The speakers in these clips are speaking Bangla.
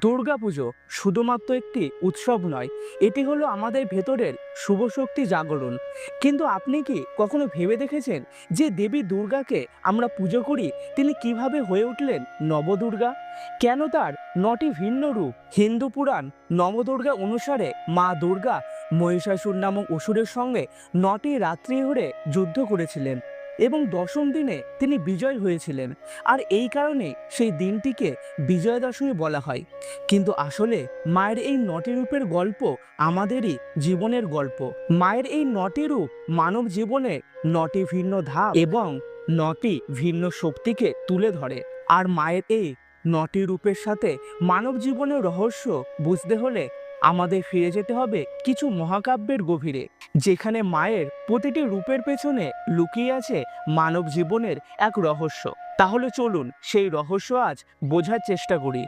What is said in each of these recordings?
দুর্গাপুজো শুধুমাত্র একটি উৎসব নয়, এটি হলো আমাদের ভেতরের শুভ শক্তি জাগরণ। কিন্তু আপনি কি কখনো ভেবে দেখেছেন যে দেবী দুর্গাকে আমরা পুজো করি, তিনি কীভাবে হয়ে উঠলেন নবদুর্গা? কেন তার নটি ভিন্ন রূপ, হিন্দু পুরাণ, নবদুর্গা অনুসারে মা দুর্গা, মহিষাসুর নামক অসুরের সঙ্গে নটি রাত্রি ধরে যুদ্ধ করেছিলেন? এবং দশম দিনে তিনি বিজয় হয়েছিলেন। আর এই কারণে সেই দিনটিকে বিজয়া দশমী বলা হয়। কিন্তু আসলে মায়ের এই নটি রূপের গল্প আমাদেরই জীবনের গল্প। মায়ের এই নটি রূপ মানব জীবনের নটি ভিন্ন ধাপ এবং নটি ভিন্ন শক্তিকে তুলে ধরে। আর মায়ের এই নটি রূপের সাথে মানব জীবনের রহস্য বুঝতে হলে আমাদের ফিরে যেতে হবে কিছু মহাকাব্যের গভীরে, যেখানে মায়ের প্রতিটি রূপের পেছনে লুকিয়ে আছে মানব জীবনের এক রহস্য। তাহলে চলুন সেই রহস্য আজ বোঝার চেষ্টা করি।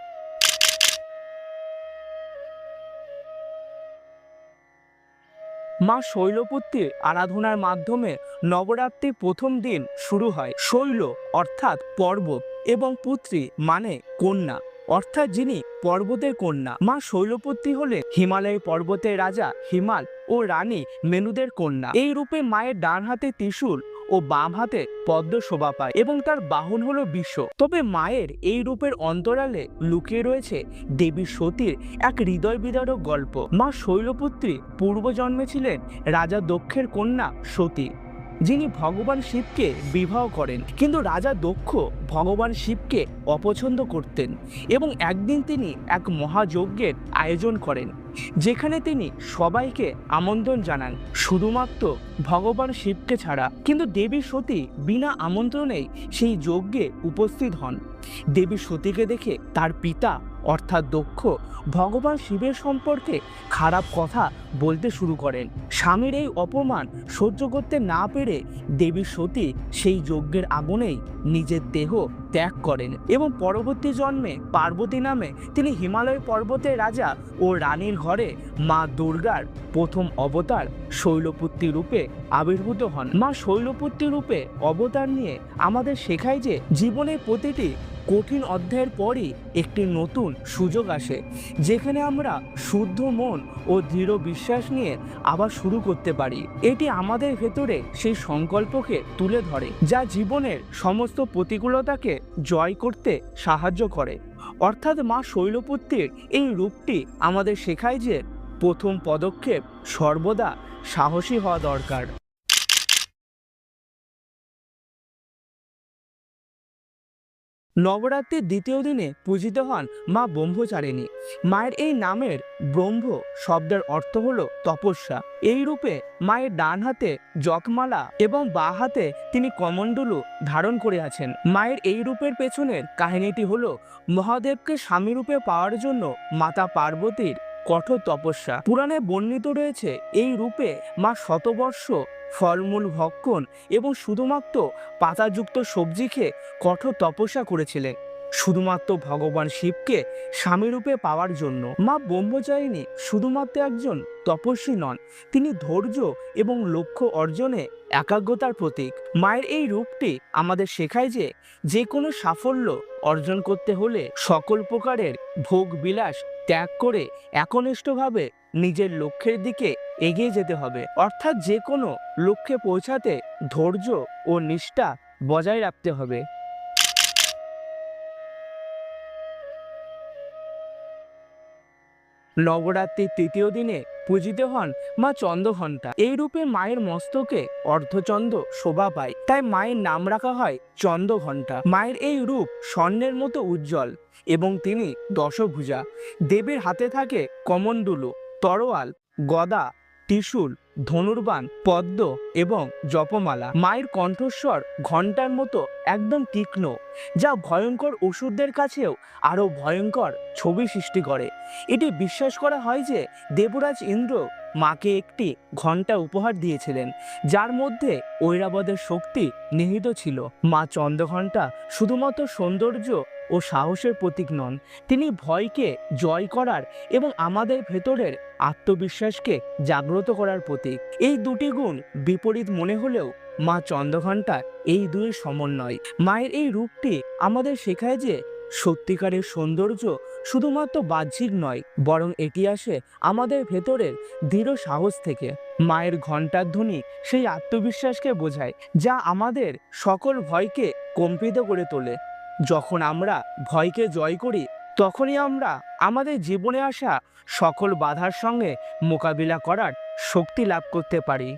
মা শৈলপুত্রীর আরাধনার মাধ্যমে নবরাত্রির প্রথম দিন শুরু হয়। শৈল অর্থাৎ পর্বত এবং পুত্রী মানে কন্যা। অর্থাৎ যিনি পর্বতের কন্যা। মা শৈলপুত্রী হলে হিমালয় পর্বতের রাজা, হিমাল ও রানী মেনুদের কন্যা। এই রূপে মায়ের ডান হাতে ত্রিশূল ও বাম হাতে পদ্ম শোভা পায় এবং তার বাহন হলো বিশ্ব। তবে মায়ের এই রূপের অন্তরালে লুকিয়ে রয়েছে দেবী সতীর এক হৃদয় বিদারক গল্প। মা শৈলপুত্রী পূর্বজন্মে ছিলেন রাজা দক্ষের কন্যা সতী। যিনি ভগবান শিবকে বিবাহ করেন, কিন্তু রাজা দক্ষ ভগবান শিবকে অপছন্দ করতেন এবং একদিন তিনি এক মহাযজ্ঞের আয়োজন করেন, যেখানে তিনি সবাইকে আমন্ত্রণ জানান। শুধুমাত্র ভগবান শিবকে ছাড়া, কিন্তু দেবী সতী বিনা আমন্ত্রণেই সেই যজ্ঞে উপস্থিত হন। দেবী সতীকে দেখে তার পিতা, অর্থাৎ দক্ষ, ভগবান শিবের সম্পর্কে খারাপ কথা বলতে শুরু করেন। স্বামীর এই অপমান সহ্য করতে না পেরে দেবী সতী সেই যজ্ঞের আগুনেই নিজের দেহ ত্যাগ করেন এবং পরবর্তী জন্মে পার্বতী নামে তিনি হিমালয় পর্বতের রাজা ও রানীর ঘরে মা দুর্গার প্রথম অবতার শৈলপুত্রী রূপে আবির্ভূত হন। মা শৈলপুত্রী রূপে অবতার নিয়ে আমাদের শেখায় যে জীবনের প্রতিটি কঠিন অধ্যায়ের পরই একটি নতুন সুযোগ আসে, যেখানে আমরা শুদ্ধ মন ও দৃঢ় বিশ্বাস নিয়ে আবার শুরু করতে পারি। এটি আমাদের ভেতরে সেই সংকল্পকে তুলে ধরে, যা জীবনের সমস্ত প্রতিকূলতাকে জয় করতে সাহায্য করে। অর্থাৎ মা শৈলপুত্রের এই রূপটি আমাদের শেখায় যে প্রথম পদক্ষেপ সর্বদা সাহসী হওয়া দরকার। নবরাত্রির দ্বিতীয় দিনে পূজিত হন মা ব্রহ্মচারিণী। মায়ের এই নামের ব্রহ্ম শব্দের অর্থ হল তপস্যা। এই রূপে মায়ের ডান হাতে জকমালা এবং বা হাতে তিনি কমণ্ডলু ধারণ করে আছেন। মায়ের এই রূপের পেছনের কাহিনীটি হল মহাদেবকে স্বামী রূপে পাওয়ার জন্য মাতা পার্বতীর কঠোর তপস্যা। পুরাণে বর্ণিত রয়েছে, এই রূপে মা শতবর্ষ ফলমূল, ভক্ষণ এবং শুধুমাত্র পাতাযুক্ত সবজি খেয়ে কঠোর তপস্যা করেছিলেন। শুধুমাত্র ভগবান শিবকে স্বামীরূপে পাওয়ার জন্য। মা ব্রহ্মচারিণী শুধুমাত্র একজন তপস্বী নন, তিনি ধৈর্য এবং লক্ষ্য অর্জনে একাগ্রতার প্রতীক। মায়ের এই রূপটি আমাদের শেখায় যে যে কোনো সাফল্য অর্জন করতে হলে সকল প্রকারের ভোগ বিলাস ত্যাগ করে একনিষ্ঠভাবে নিজের লক্ষ্যের দিকে এগিয়ে যেতে হবে। অর্থাৎ যে কোনো লক্ষ্যে পৌঁছাতে ধৈর্য ও নিষ্ঠা বজায় রাখতে হবে। নবরাত্রির তৃতীয় দিনে পূজিত হন মা চন্দ্রঘণ্টা। এই রূপে মায়ের মস্তকে অর্ধচন্দ্র শোভা পায়। তাই মায়ের নাম রাখা হয় চন্দ্রঘণ্টা। মায়ের এই রূপ স্বর্ণের মতো উজ্জ্বল এবং তিনি দশভুজা। দেবীর হাতে থাকে কমণ্ডুলু, তরোয়াল, গদা ত্রিশূল, ধনুর্বাণ, পদ্ম এবং জপমালা। মায়ের কণ্ঠস্বর ঘণ্টার মতো একদম তীক্ষ্ণ, যা ভয়ঙ্কর ওষুধদের কাছেও আরও ভয়ঙ্কর ছবি সৃষ্টি করে। এটি বিশ্বাস করা হয় যে দেবরাজ ইন্দ্র মাকে একটি ঘণ্টা উপহার দিয়েছিলেন, যার মধ্যে ঐরাবদের শক্তি নিহিত ছিল। মা চন্দ্রঘণ্টা শুধুমাত্র সৌন্দর্য ও সাহসের প্রতীক নন। তিনি ভয়কে জয় করার এবং আমাদের ভেতরের আত্মবিশ্বাসকে জাগ্রত করার প্রতীক। এই দুটি গুণ বিপরীত মনে হলেও মা চন্দ্রঘণ্টা এই দুয়ের সমন্বয়। মায়ের এই রূপটি আমাদের শেখায় যে সত্যিকারের সৌন্দর্য শুধুমাত্র বাহ্যিক নয়, বরং এটি আসে আমাদের ভেতরের দৃঢ় সাহস থেকে। মায়ের ঘণ্টার ধ্বনি সেই আত্মবিশ্বাসকে বোঝায়, যা আমাদের সকল ভয়কে কম্পিত করে তোলে। যখন আমরা ভয়কে জয় করি, তখনই আমরা আমাদের জীবনে আসা সকল বাধার সঙ্গে মোকাবিলা করার শক্তি লাভ করতে পারি।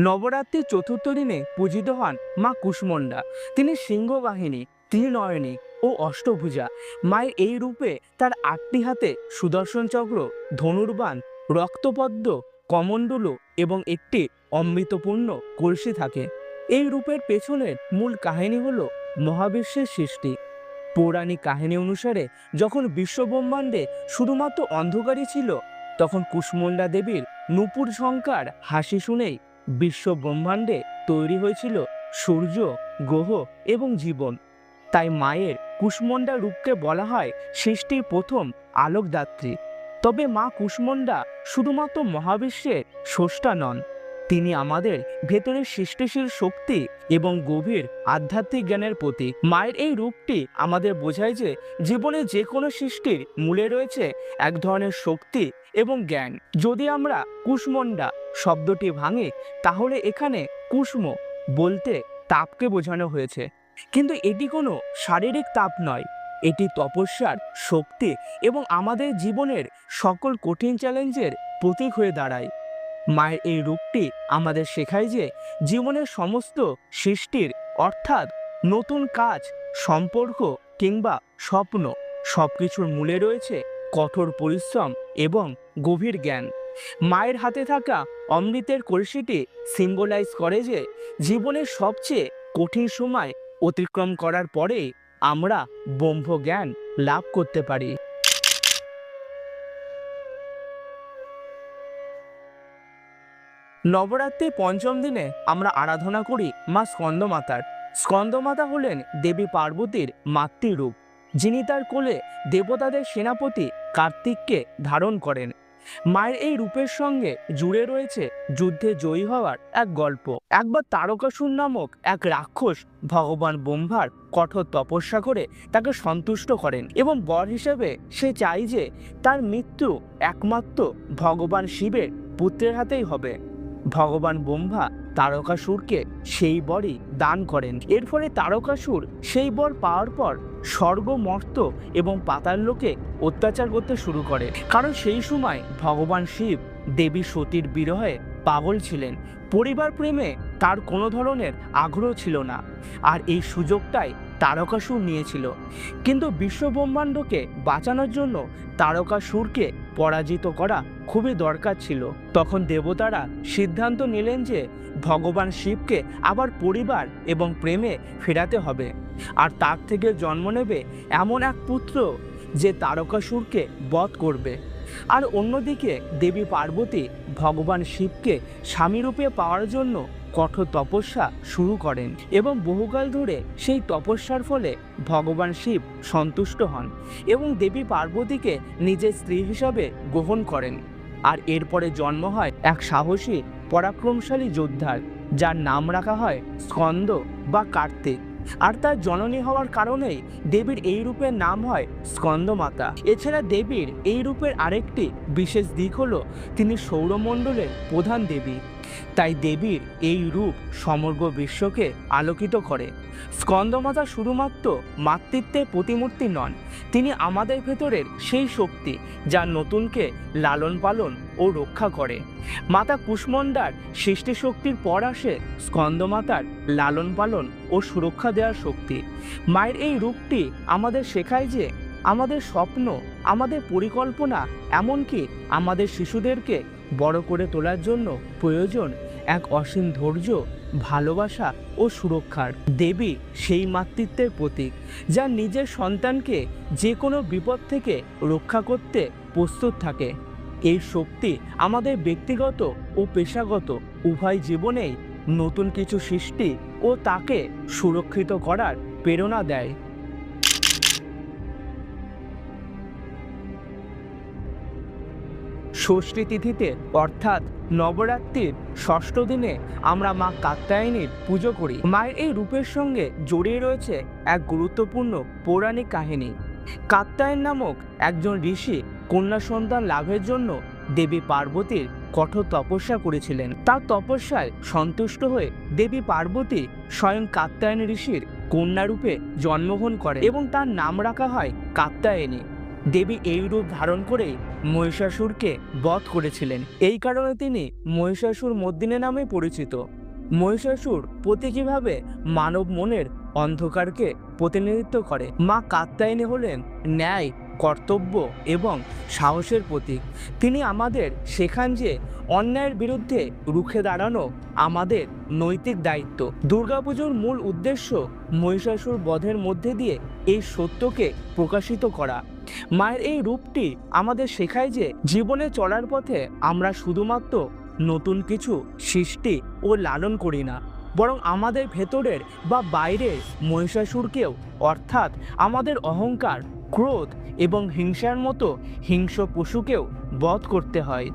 নবরাত্রির চতুর্থ দিনে পূজিত হন মা কুষ্মণ্ডা তিনি সিংহবাহিনী, ত্রিনয়নী ও অষ্টভুজা। মায়ের এই রূপে তার আটটি হাতে সুদর্শন চক্র, ধনুর্বাণ, রক্তপদ্ম কমণ্ডলু এবং একটি অমৃতপূর্ণ কলসি থাকে। এই রূপের পেছনের মূল কাহিনী হল মহাবিশ্বের সৃষ্টি। পৌরাণিক কাহিনী অনুসারে যখন বিশ্বব্রহ্মাণ্ডে শুধুমাত্র অন্ধকারই ছিল, তখন কুষ্মণ্ডা দেবীর নুপুর ঝঙ্কার হাসি শুনেই বিশ্ব ব্রহ্মাণ্ডে তৈরি হয়েছিল সূর্য, গ্রহ এবং জীবন। তাই মায়ের কুষ্মণ্ডা রূপকে বলা হয় সৃষ্টির প্রথম আলোকদাত্রী। তবে মা কুষ্মণ্ডা শুধুমাত্র মহাবিশ্বের স্রষ্টা নন, তিনি আমাদের ভেতরের সৃষ্টিশীল শক্তি এবং গভীর আধ্যাত্মিক জ্ঞানের প্রতীক। মায়ের এই রূপটি আমাদের বোঝায় যে জীবনে যে কোনো সৃষ্টির মূলে রয়েছে এক ধরনের শক্তি এবং জ্ঞান। যদি আমরা কুষ্মণ্ডা শব্দটি ভাঙি, তাহলে এখানে কুষ্ম বলতে তাপকে বোঝানো হয়েছে। কিন্তু এটি কোনো শারীরিক তাপ নয়, এটি তপস্যার শক্তি এবং আমাদের জীবনের সকল কঠিন চ্যালেঞ্জের প্রতীক হয়ে দাঁড়ায়। মায়ের এই রূপটি আমাদের শেখায় যে জীবনের সমস্ত সৃষ্টির অর্থাৎ নতুন কাজ, সম্পর্ক কিংবা স্বপ্ন সব কিছুর মূলে রয়েছে কঠোর পরিশ্রম এবং গভীর জ্ঞান। মায়ের হাতে থাকা অমৃতের কলসিটি সিম্বলাইজ করে যে জীবনের সবচেয়ে কঠিন সময় অতিক্রম করার পরে আমরা ব্রহ্ম জ্ঞান লাভ করতে পারি। নবরাত্রির পঞ্চম দিনে আমরা আরাধনা করি মা স্কন্দমাতার। স্কন্দমাতা হলেন দেবী পার্বতীর মাতৃরূপ, যিনি তার কোলে দেবতাদের সেনাপতি কার্তিককে ধারণ করেন। মায়ের এই রূপের সঙ্গে জুড়ে রয়েছে যুদ্ধে জয়ী হওয়ার এক গল্প। একবার তারকাসুর নামক এক রাক্ষস ভগবান ব্রহ্মার কঠোর তপস্যা করে তাকে সন্তুষ্ট করেন এবং বর হিসেবে সে চাই যে তার মৃত্যু একমাত্র ভগবান শিবের পুত্রের হাতেই হবে। ভগবান ব্রহ্মা তারকাসুরকে সেই বরই দান করেন। এর ফলে তারকাসুর সেই বর পাওয়ার পর স্বর্গ মর্ত এবং পাতাল লোকে অত্যাচার করতে শুরু করে। কারণ সেই সময় ভগবান শিব দেবী সতীর বিরহে পাগল ছিলেন। পরিবার প্রেমে তার কোনো ধরনের আগ্রহ ছিল না। আর এই সুযোগটাই তারকাসুর নিয়েছিল। কিন্তু বিশ্বব্রহ্মাণ্ডকে বাঁচানোর জন্য তারকাসুরকে পরাজিত করা খুবই দরকার ছিল। তখন দেবতারা সিদ্ধান্ত নিলেন যে ভগবান শিবকে আবার পরিবার এবং প্রেমে ফেরাতে হবে। আর তার থেকে জন্ম নেবে এমন এক পুত্র যে তারকাসুরকে বধ করবে। আর অন্যদিকে দেবী পার্বতী ভগবান শিবকে স্বামীরূপে পাওয়ার জন্য কঠোর তপস্যা শুরু করেন এবং বহুকাল ধরে সেই তপস্যার ফলে ভগবান শিব সন্তুষ্ট হন এবং দেবী পার্বতীকে নিজের স্ত্রী হিসাবে গ্রহণ করেন। আর এরপরে জন্ম হয় এক সাহসী, পরাক্রমশালী যোদ্ধার, যার নাম রাখা হয় স্কন্দ বা কার্তিক। আর তার জননী হওয়ার কারণেই দেবীর এই রূপের নাম হয় স্কন্দমাতা। এছাড়া দেবীর এই রূপের আরেকটি বিশেষ দিক হলো, তিনি সৌরমণ্ডলের প্রধান দেবী। তাই দেবীর এই রূপ সমগ্র বিশ্বকে আলোকিত করে। স্কন্দমাতা শুধুমাত্র মাতৃত্বের প্রতিমূর্তি নন, তিনি আমাদের ভেতরের সেই শক্তি যা নতুনকে লালন পালন ও রক্ষা করে। মাতা কুষ্মণ্ডার সৃষ্টি শক্তির পর আসে স্কন্দমাতার লালন পালন ও সুরক্ষা দেওয়ার শক্তি। মায়ের এই রূপটি আমাদের শেখায় যে আমাদের স্বপ্ন, আমাদের পরিকল্পনা, এমনকি আমাদের শিশুদেরকে বড় করে তোলার জন্য প্রয়োজন এক অসীম ধৈর্য, ভালোবাসা ও সুরক্ষার। দেবী সেই মাতৃত্বের প্রতীক, যা নিজের সন্তানকে যে কোনো বিপদ থেকে রক্ষা করতে প্রস্তুত থাকে। এই শক্তি আমাদের ব্যক্তিগত ও পেশাগত উভয় জীবনেই নতুন কিছু সৃষ্টি ও তাকে সুরক্ষিত করার প্রেরণা দেয়। ষষ্ঠী তিথিতে, অর্থাৎ নবরাত্রির ষষ্ঠ দিনে আমরা মা কাত্যায়নীর পুজো করি। মায়ের এই রূপের সঙ্গে জড়িয়ে রয়েছে এক গুরুত্বপূর্ণ পৌরাণিক কাহিনী। কাত্যায়ন নামক একজন ঋষি কন্যা সন্তান লাভের জন্য দেবী পার্বতীর কঠোর তপস্যা করেছিলেন। তার তপস্যায় সন্তুষ্ট হয়ে দেবী পার্বতী স্বয়ং কাত্যায়ন ঋষির কন্যারূপে জন্মগ্রহণ করে এবং তার নাম রাখা হয় কাত্যায়নী। দেবী এই রূপ ধারণ করে মহিষাসুরকে বধ করেছিলেন। এই কারণে তিনি মহিষাসুর মদ্দিনে নামে পরিচিত। মহিষাসুর প্রতীকীভাবে মানব মনের অন্ধকারকে প্রতিনিধিত্ব করে? মা কাত্তায়নী হলেন ন্যায় কর্তব্য এবং সাহসের প্রতীক। তিনি আমাদের শেখান যে অন্যায়ের বিরুদ্ধে রুখে দাঁড়ানো আমাদের নৈতিক দায়িত্ব। দুর্গাপুজোর মূল উদ্দেশ্য মহিষাসুর বধের মধ্যে দিয়ে এই সত্যকে প্রকাশিত করা। মায়ের এই রূপটি আমাদের শেখায় যে জীবনে চলার পথে আমরা শুধুমাত্র নতুন কিছু সৃষ্টি ও লালন করি না, বরং আমাদের ভেতরের বা বাইরের মহিষাসুরকেও, অর্থাৎ আমাদের অহংকার ক্রোধ এবং হিংসার মতো হিংস্র পশুকেও বধ করতে হয়।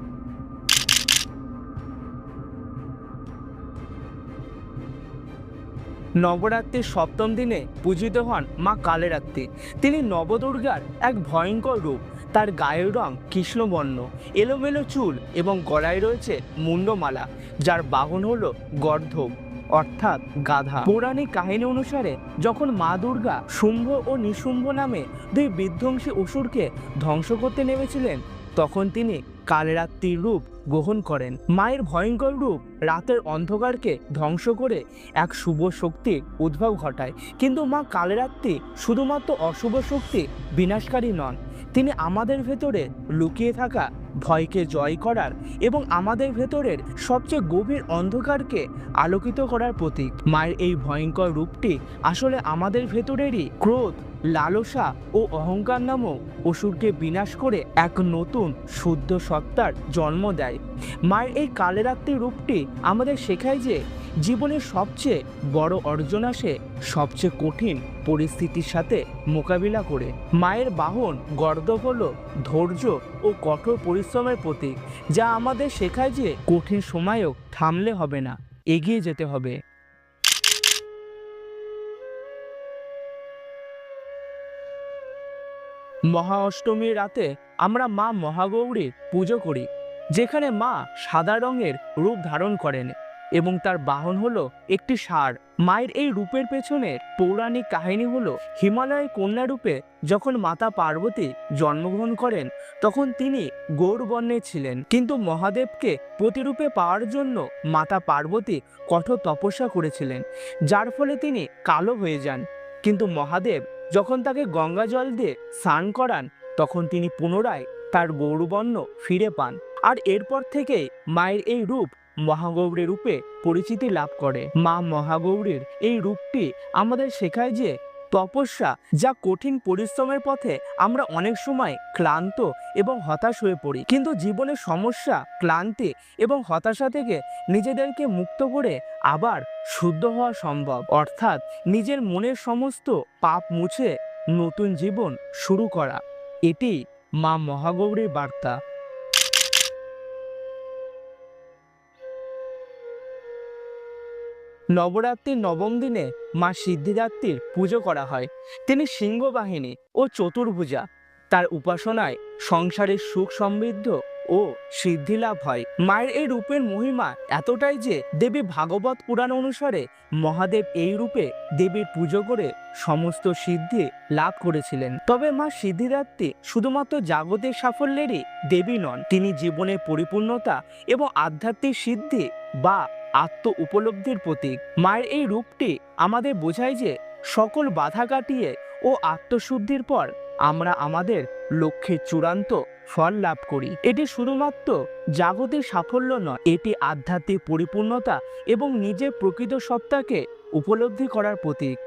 নবরাত্রির সপ্তম দিনে পূজিত হন মা কালেরাত্রি। তিনি নবদুর্গার এক ভয়ঙ্কর রূপ। তার গায়ের রং কৃষ্ণবর্ণ। এলোমেলো চুল এবং গলায় রয়েছে মুন্ডমালা যার বাহন হলো গর্ধব। অর্থাৎ গাধা। পৌরাণিক কাহিনী অনুসারে, যখন মা দুর্গা শুম্ভ ও নিশুম্ভ নামে দুই বিধ্বংসী অসুরকে ধ্বংস করতে নেমেছিলেন, তখন তিনি কালরাত্রির রূপ গ্রহণ করেন। মায়ের ভয়ঙ্কর রূপ রাতের অন্ধকারকে ধ্বংস করে এক শুভ শক্তির উদ্ভব ঘটায়। কিন্তু মা কালরাত্রি শুধুমাত্র অশুভ শক্তি বিনাশকারী নন, তিনি আমাদের ভেতরে লুকিয়ে থাকা ভয়কে জয় করার এবং আমাদের ভেতরের সবচেয়ে গভীর অন্ধকারকে আলোকিত করার প্রতীক। মায়ের এই ভয়ঙ্কর রূপটি আসলে আমাদের ভেতরেরই ক্রোধ, লালসা ও অহংকার নামক অসুরকে বিনাশ করে এক নতুন শুদ্ধ সত্তার জন্ম দেয়। মায়ের এই কালেরাত্রি রূপটি আমাদের শেখায় যে জীবনের সবচেয়ে বড় অর্জন আসে সবচেয়ে কঠিন পরিস্থিতির সাথে মোকাবিলা করে। মায়ের বাহন গর্দ হল ধৈর্য ও কঠোর পরিশ্রমের প্রতীক, যা আমাদের শেখায় যে কঠিন সময়ও থামলে হবে না, এগিয়ে যেতে হবে। মহা অষ্টমীর রাতে আমরা মা মহাগৌরীর পুজো করি, যেখানে মা সাদা রঙের রূপ ধারণ করেন। এবং তার বাহন হলো একটি ষাঁড়। মায়ের এই রূপের পেছনে পৌরাণিক কাহিনী হলো হিমালয় কন্যা রূপে যখন মাতা পার্বতী জন্মগ্রহণ করেন, তখন তিনি গৌরবর্ণে ছিলেন। কিন্তু মহাদেবকে প্রতিরূপে পাওয়ার জন্য মাতা পার্বতী কঠোর তপস্যা করেছিলেন, যার ফলে তিনি কালো হয়ে যান। কিন্তু মহাদেব যখন তাকে গঙ্গা জল দিয়ে স্নান করান, তখন তিনি পুনরায় তার গৌরবর্ণ ফিরে পান। আর এরপর থেকে মায়ের এই রূপ মহাগৌরী রূপে পরিচিতি লাভ করে। মা মহাগৌরীর এই রূপটি আমাদের শেখায় যে তপস্যা যা কঠিন পরিশ্রমের পথে আমরা অনেক সময় ক্লান্ত এবং হতাশ হয়ে পড়ি। কিন্তু জীবনের সমস্যা, ক্লান্তি এবং হতাশা থেকে নিজেদেরকে মুক্ত করে আবার শুদ্ধ হওয়া সম্ভব। অর্থাৎ নিজের মনের সমস্ত পাপ মুছে নতুন জীবন শুরু করা। এটি মা মহাগৌরীর বার্তা। নবরাত্রির নবম দিনে মা সিদ্ধিদাত্রীর পুজো করা হয়। তিনি সিংহবাহিনী ও চতুর্ভুজা। তার উপাসনায় সংসারের সুখ সমৃদ্ধ ও সিদ্ধি লাভ হয়। মায়ের এই রূপের মহিমা এতটাই যে দেবী ভাগবত পুরাণ অনুসারে মহাদেব এই রূপে দেবীর পুজো করে সমস্ত সিদ্ধি লাভ করেছিলেন। তবে মা সিদ্ধিদাত্রী শুধুমাত্র জাগতের সাফল্যেরই দেবী নন, তিনি জীবনের পরিপূর্ণতা এবং আধ্যাত্মিক সিদ্ধি বা আত্ম উপলব্ধির প্রতীক। মায়ের এই রূপটি আমাদের বোঝায় যে সকল বাধা কাটিয়ে ও আত্মশুদ্ধির পর আমরা আমাদের লক্ষ্যের চূড়ান্ত ফল লাভ করি। এটি শুধুমাত্র জাগতিক সাফল্য নয়, এটি আধ্যাত্মিক পরিপূর্ণতা এবং নিজের প্রকৃত সত্তাকে উপলব্ধি করার প্রতীক।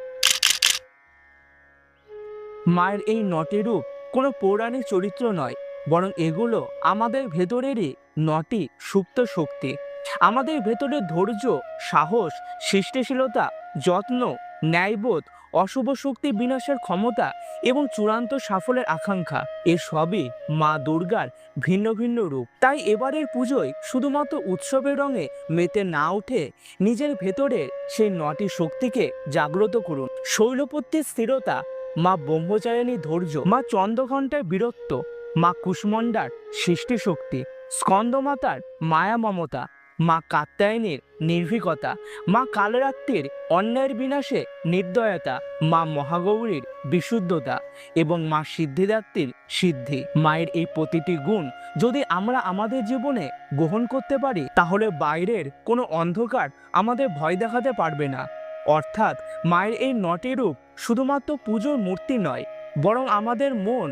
মায়ের এই নটি রূপ কোনো পৌরাণিক চরিত্র নয়, বরং এগুলো আমাদের ভেতরেরই নটি সুপ্ত শক্তি। আমাদের ভেতরে ধৈর্য, সাহস, সৃষ্টিশীলতা, যত্ন, ন্যায়বোধ, অশুভ শক্তি বিনাশের ক্ষমতা এবং চূড়ান্ত সাফল্যের আকাঙ্ক্ষা, এ সবই মা দুর্গার ভিন্ন ভিন্ন রূপ। তাই এবারের পুজোয় শুধুমাত্র উৎসবের রঙে মেতে না উঠে নিজের ভেতরে সেই নটি শক্তিকে জাগ্রত করুন। শৈলপত্যের স্থিরতা, মা ব্রহ্মচারিণী ধৈর্য, মা চন্দ্রঘণ্টার বীরত্ব, মা কুষ্মণ্ডার সৃষ্টিশক্তি, স্কন্দমাতার মায়া মমতা মা কাত্যায়নীর নির্ভীকতা, মা কালরাত্রির অন্যায়ের বিনাশে নির্দয়তা, মা মহাগৌরীর বিশুদ্ধতা এবং মা সিদ্ধিদাত্রীর সিদ্ধি। মায়ের এই প্রতিটি গুণ যদি আমরা আমাদের জীবনে গ্রহণ করতে পারি, তাহলে বাইরের কোনো অন্ধকার আমাদের ভয় দেখাতে পারবে না। অর্থাৎ মায়ের এই নটি রূপ শুধুমাত্র পুজোর মূর্তি নয়, বরং আমাদের মন,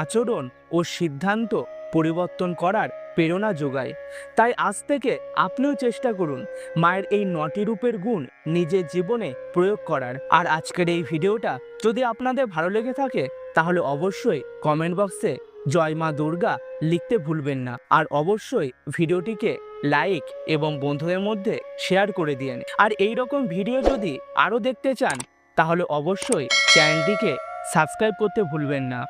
আচরণ ও সিদ্ধান্ত পরিবর্তন করার প্রেরণা যোগায়। তাই আজ থেকে আপনিও চেষ্টা করুন মায়ের এই নটি রূপের গুণ নিজের জীবনে প্রয়োগ করার। আর আজকের এই ভিডিওটা যদি আপনাদের ভালো লেগে থাকে, তাহলে অবশ্যই কমেন্ট বক্সে জয় মা দুর্গা লিখতে ভুলবেন না। আর অবশ্যই ভিডিওটিকে লাইক এবং বন্ধুদের মধ্যে শেয়ার করে দিন আর এই রকম ভিডিও যদি আরও দেখতে চান, তাহলে অবশ্যই চ্যানেলটিকে সাবস্ক্রাইব করতে ভুলবেন না।